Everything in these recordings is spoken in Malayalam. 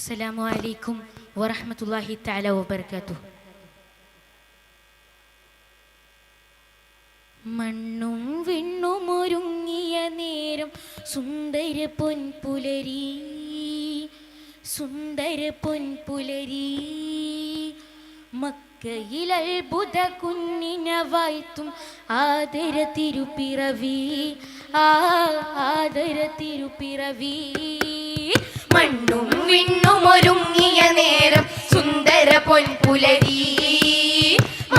അസ്സലാമു അലൈക്കും വറഹ്മത്തുള്ളാഹി തആല വബർക്കാത്തു മണ്ണും വിണ്ണും ഒരുങ്ങിയ നേരം സുന്ദര പൊൻപുലരി സുന്ദര പൊൻപുലരി. മക്കയിൽ അത്ഭുത കുഞ്ഞിനെ വാഴ്ത്തും ആദര തിരുപ്പിറവി ആദര തിരുപ്പിറവി. മണ്ണും വിണ്ണും ഒരുങ്ങിയ നേരം സുന്ദര പൊൻപുലരി.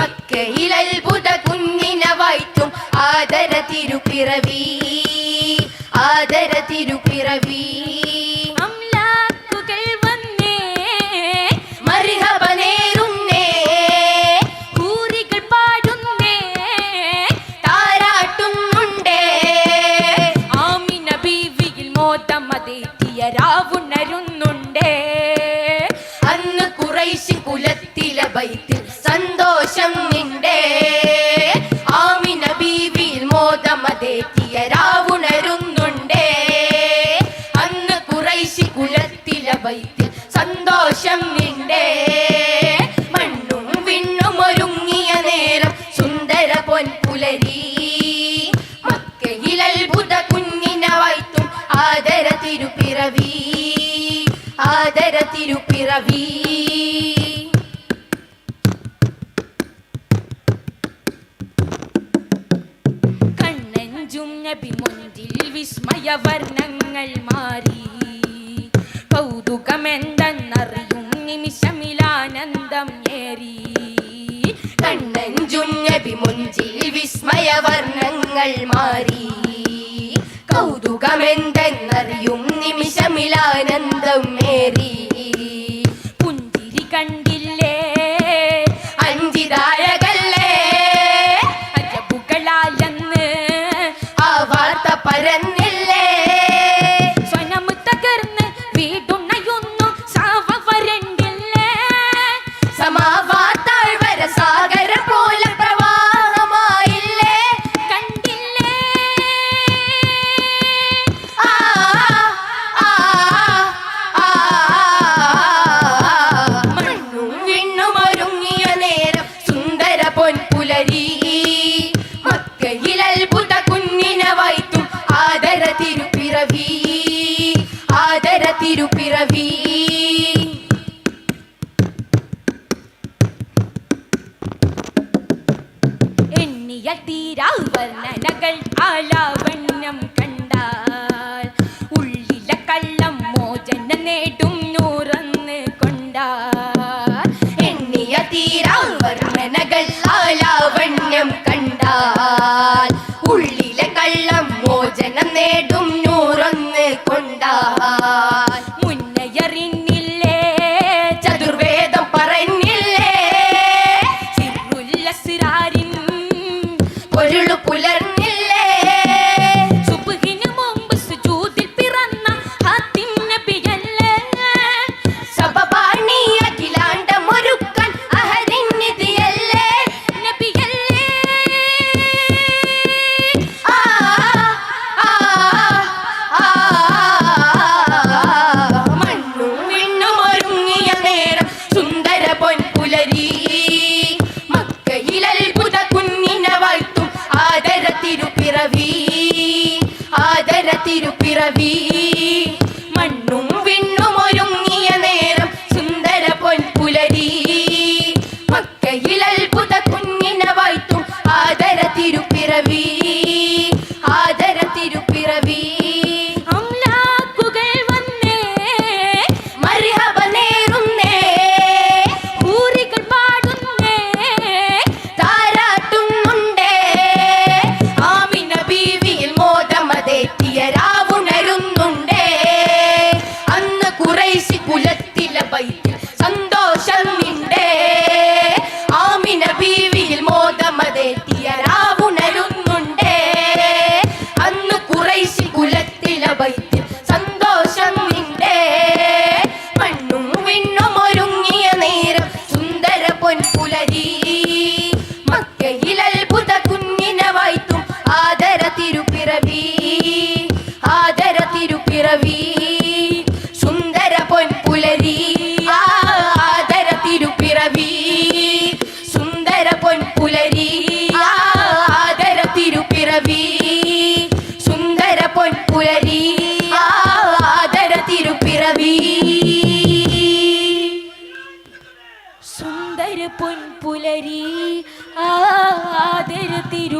മക്കയിൽ അത്ഭുത കുഞ്ഞിന വായ്ത്തും ആദര തിരുപ്പിറവി. ആദര തിരുപ്പിറവി. അന്ന് കുറൈശി കുലത്തിലെ ബൈത്തിൽ സന്തോഷം നിന്റെ. ആമിന ബീവിയിൽ മോദമതേറ്റിയ രാവുണരുന്നുണ്ടേ. അന്ന് കുറൈശി കുലത്തിലെ ബൈത്തിൽ സന്തോഷം നിന്റെ. മണ്ണും വിണ്ണും ഒരുങ്ങിയ നേരം സുന്ദര പൊൻപുലരി മക്കയിൽ അത്ഭുത കുഞ്ഞിനെ വായ്ത്തും ആദര തിരുപ്പിറവി. ആദര തിരുപ്പിറവി. കണ്ണഞ്ചും നബി വിസ്മയവർണങ്ങൾ വിസ്മയ വർണങ്ങൾ മാറി. കൗതുകമെന്തെന്നറിയും നിമിഷമിലാനന്ദം ഏറി കണ്ണഞ്ചും മുഞ്ചിൽ വിസ്മയ വർണങ്ങൾ മാറി. കൗതുകമെന്തെന്നറിയും നിമിഷമിലാനന്ദം മേറി പൊൻപുലരി മക്കയിൽ അത്ഭുത കുഞ്ഞിനെ വൈത്തും ആദര തിരുപ്പിറവി. ആദര തിരുപ്പിറവി. എണ്ണിയ തീരാ വർണനകൾ ആലാവണ്യം ¡Pero! പുലരി. മക്കയിൽ അത്ഭുത ആദര തിരുപ്പിറവി ആദര തിരുപ്പിറവി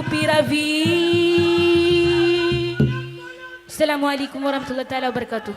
Tupiravi. Assalamualaikum warahmatullahi wabarakatuh.